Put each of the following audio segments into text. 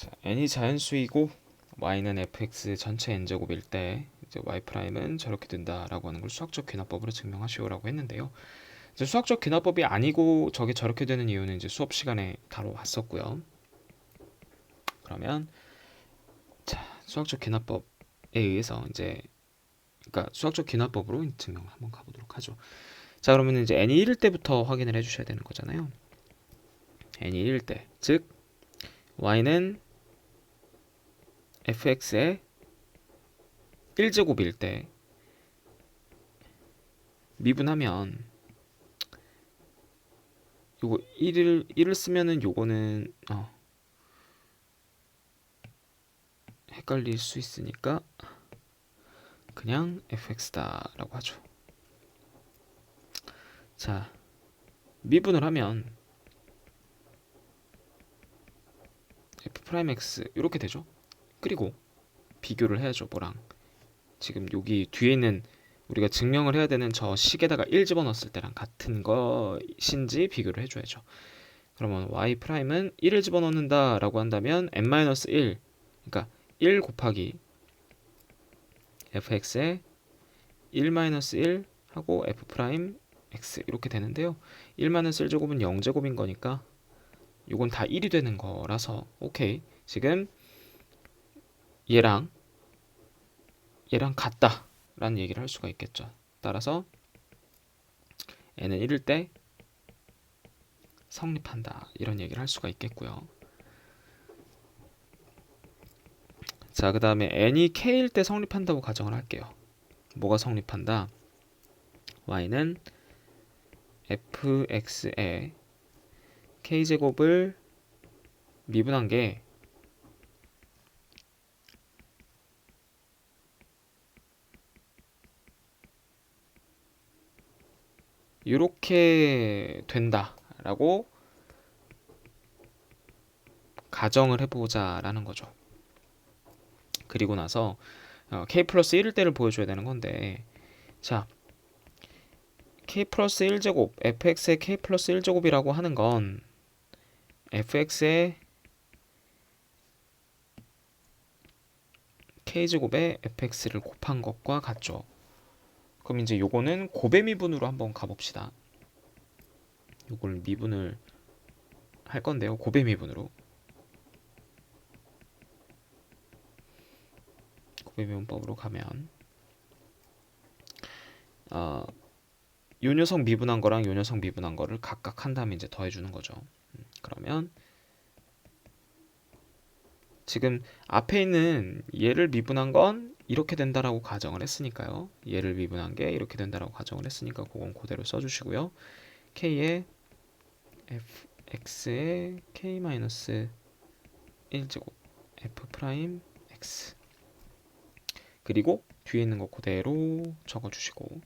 자, n이 자연수이고 y는 fx 전체 n 제곱일 때 이제 y 프라임은 저렇게 된다라고 하는 걸 수학적 귀납법으로 증명하시오라고 했는데요. 이제 수학적 귀납법이 아니고 저게 저렇게 되는 이유는 이제 수업 시간에 다뤄봤었고요. 그러면 자 수학적 귀납법에 의해서 이제 그러니까 수학적 귀납법으로 증명을 한번 가보도록 하죠. 자 그러면 이제 n이 1일 때부터 확인을 해주셔야 되는 거잖아요. n이 1일 때, 즉 y는 fx의 1제곱일 때 미분하면 요거 1을 1을 쓰면은 요거는 어 헷갈릴 수 있으니까 그냥 fx다라고 하죠. 자, 미분을 하면 f 프라임 x 이렇게 되죠. 그리고 비교를 해야죠, 뭐랑. 지금 여기 뒤에 있는 우리가 증명을 해야 되는 저 식에다가 1 집어넣었을 때랑 같은 것인지 비교를 해줘야죠. 그러면 y 프라임은 1을 집어넣는다라고 한다면 n-1 그러니까 1 곱하기 fx의 1-1 하고 f 프라임 x 이렇게 되는데요. 1-1 제곱은 0제곱인 거니까 이건 다 1이 되는 거라서 오케이. 지금 얘랑 얘랑 같다 라는 얘기를 할 수가 있겠죠. 따라서 n은 1일 때 성립한다 이런 얘기를 할 수가 있겠고요. 자, 그 다음에 n이 k일 때 성립한다고 가정을 할게요. 뭐가 성립한다? y는 fx에 k제곱을 미분한 게 이렇게 된다라고 가정을 해보자라는 거죠. 그리고 나서 어, k 플러스 1일 때를 보여줘야 되는 건데 자 k 플러스 1제곱 fx의 k 플러스 1제곱이라고 하는 건 fx의 k제곱에 fx를 곱한 것과 같죠. 그럼 이제 요거는 고배 미분으로 한번 가봅시다. 요걸 미분을 할 건데요. 고배 미분으로. 고배 미분법으로 가면 어, 요 녀석 미분한 거랑 요 녀석 미분한 거를 각각 한 다음에 이제 더해주는 거죠. 음, 그러면 지금 앞에 있는 얘를 미분한 건 이렇게 된다라고 가정을 했으니까요. 얘를 미분한 게 이렇게 된다라고 가정을 했으니까 그건 그대로 써주시고요. k의 fx의 k-1제곱 f 프라임 x 그리고 뒤에 있는 거 그대로 적어주시고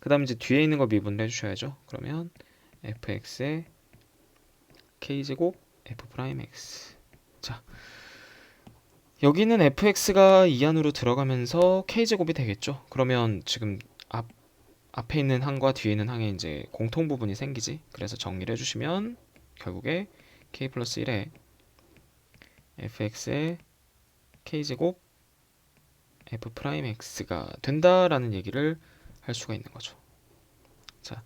그 다음에 이제 뒤에 있는 거 미분을 해주셔야죠. 그러면 fx의 k제곱 f 프라임 x 자 여기는 fx가 이 안으로 들어가면서 k제곱이 되겠죠. 그러면 지금 앞 앞에 있는 항과 뒤에 있는 항에 이제 공통 부분이 생기지. 그래서 정리를 해주시면 결국에 k 플러스 1에 fx의 k제곱 f 프라임 x가 된다라는 얘기를 할 수가 있는 거죠. 자,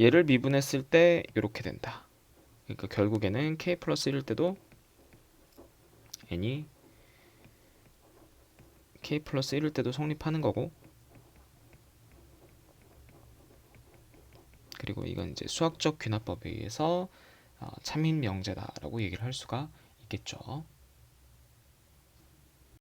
얘를 미분했을 때 이렇게 된다. 그러니까 결국에는 k 플러스 1일 때도 n이 k 플러스 1일 때도 성립하는 거고 그리고 이건 이제 수학적 귀납법에 의해서 어, 참인 명제다라고 얘기를 할 수가 있겠죠.